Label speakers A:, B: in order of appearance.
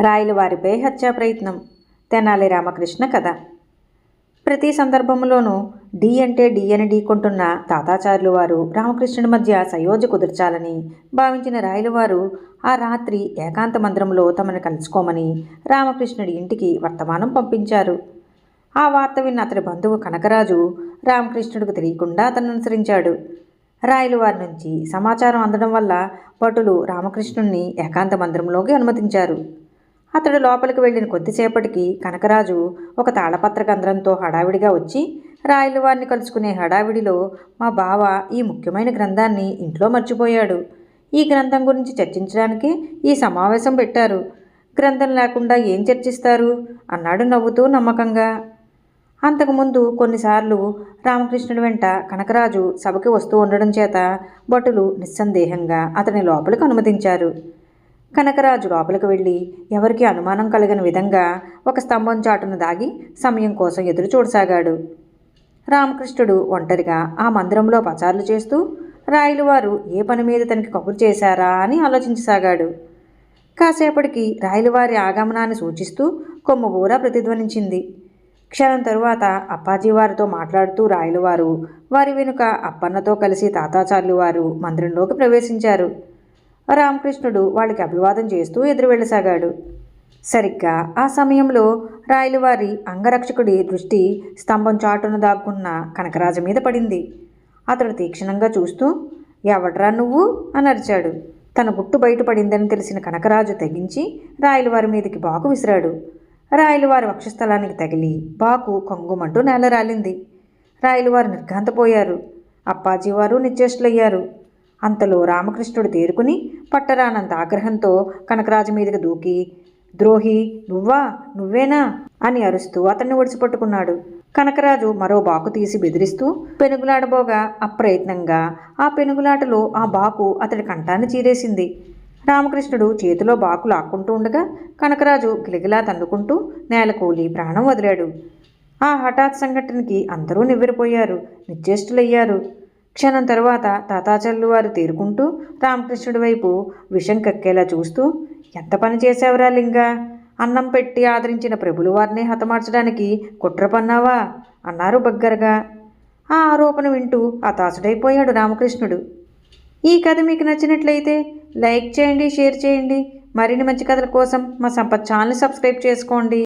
A: రాయల వారిపై హత్యా ప్రయత్నం. తెనాలి రామకృష్ణ కథ. ప్రతి సందర్భంలోనూ డి అంటే డి అని ఢీకొంటున్న తాతాచార్యులు వారు రామకృష్ణుడి మధ్య సయోజ కుదర్చాలని భావించిన రాయల వారు ఆ రాత్రి ఏకాంత మందిరంలో తమను కలుసుకోమని రామకృష్ణుడి ఇంటికి వర్తమానం పంపించారు. ఆ వార్త విన్న అతడి బంధువు కనకరాజు రామకృష్ణుడికి తెలియకుండా అతను అనుసరించాడు. రాయల వారి నుంచి సమాచారం అందడం వల్ల భటులు రామకృష్ణుణ్ణి ఏకాంత మందిరంలోకి అనుమతించారు. అతడు లోపలికి వెళ్ళిన కొద్దిసేపటికి కనకరాజు ఒక తాళపత్ర గంధ్రంతో హడావిడిగా వచ్చి రాయల వారిని కలుసుకునే హడావిడిలో మా బావ ఈ ముఖ్యమైన గ్రంథాన్ని ఇంట్లో మర్చిపోయాడు. ఈ గ్రంథం గురించి చర్చించడానికి ఈ సమావేశం పెట్టారు. గ్రంథం లేకుండా ఏం చర్చిస్తారు? అన్నాడు నవ్వుతూ నమ్మకంగా. అంతకుముందు కొన్నిసార్లు రామకృష్ణుడి వెంట కనకరాజు సభకి వస్తూ ఉండడం చేత భటులు నిస్సందేహంగా అతని లోపలికి అనుమతించారు. కనకరాజు లోపలికి వెళ్ళి ఎవరికి అనుమానం కలిగిన విధంగా ఒక స్తంభం చాటును దాగి సమయం కోసం ఎదురు చూడసాగాడు. రామకృష్ణుడు ఒంటరిగా ఆ మందిరంలో పచారులు చేస్తూ రాయలవారు ఏ పని మీద తనకి కబురు చేశారా అని ఆలోచించసాగాడు. కాసేపటికి రాయలవారి ఆగమనాన్ని సూచిస్తూ కొమ్ము ఊర ప్రతిధ్వనించింది. క్షణం తరువాత అప్పాజీ వారితో మాట్లాడుతూ రాయలవారు వారి వెనుక అప్పన్నతో కలిసి తాతాచార్యులు వారు మందిరంలోకి ప్రవేశించారు. రామకృష్ణుడు వాళ్ళకి అభివాదం చేస్తూ ఎదురు వెళ్ళసాగాడు. సరిగ్గా ఆ సమయంలో రాయలవారి అంగరక్షకుడి దృష్టి స్తంభం చాటును దాక్కున్న కనకరాజు మీద పడింది. అతడు తీక్షణంగా చూస్తూ ఎవడ్రా నువ్వు? అని అరిచాడు. తన గుట్టు బయటపడిందని తెలిసిన కనకరాజు తెగించి రాయలవారి మీదకి బాకు విసిరాడు. రాయలవారి వక్షస్థలానికి తగిలి బాకు కొంగుమంటూ నేల రాలింది రాయలవారు నిర్ఘాంతపోయారు. అప్పాజీ వారు అంతలో రామకృష్ణుడు తేరుకుని పట్టరానంత ఆగ్రహంతో కనకరాజు మీదకి దూకి ద్రోహి నువ్వా? నువ్వేనా? అని అరుస్తూ అతన్ని ఒడిచిపట్టుకున్నాడు కనకరాజు మరో బాకు తీసి బెదిరిస్తూ పెనుగులాడబోగా అప్రయత్నంగా. ఆ పెనుగులాటలో ఆ బాకు అతడి కంఠాన్ని చీరేసింది. రామకృష్ణుడు చేతిలో బాకు లాక్కుంటూ ఉండగా కనకరాజు గిలగిలా తన్నుకుంటూ నేలకూలి ప్రాణం వదిలాడు. ఆ హఠాత్ సంఘటనకి అందరూ నివ్వెరిపోయారు నిశ్చేష్టులయ్యారు. క్షణం తరువాత తాతాచల్లు వారు తేరుకుంటూ రామకృష్ణుడి వైపు విషం కక్కేలా చూస్తూ ఎంత పని చేశావురా లింగా? అన్నం పెట్టి ఆదరించిన ప్రభులు వారిని హతమార్చడానికి కుట్ర పన్నావా అన్నారు బగ్గరగా. ఆ ఆరోపణ వింటూ హతాశుడైపోయాడు రామకృష్ణుడు. ఈ కథ మీకు నచ్చినట్లయితే లైక్ చేయండి షేర్ చేయండి. మరిన్ని మంచి కథల కోసం మా సంపత్ ఛానల్ సబ్స్క్రైబ్ చేసుకోండి.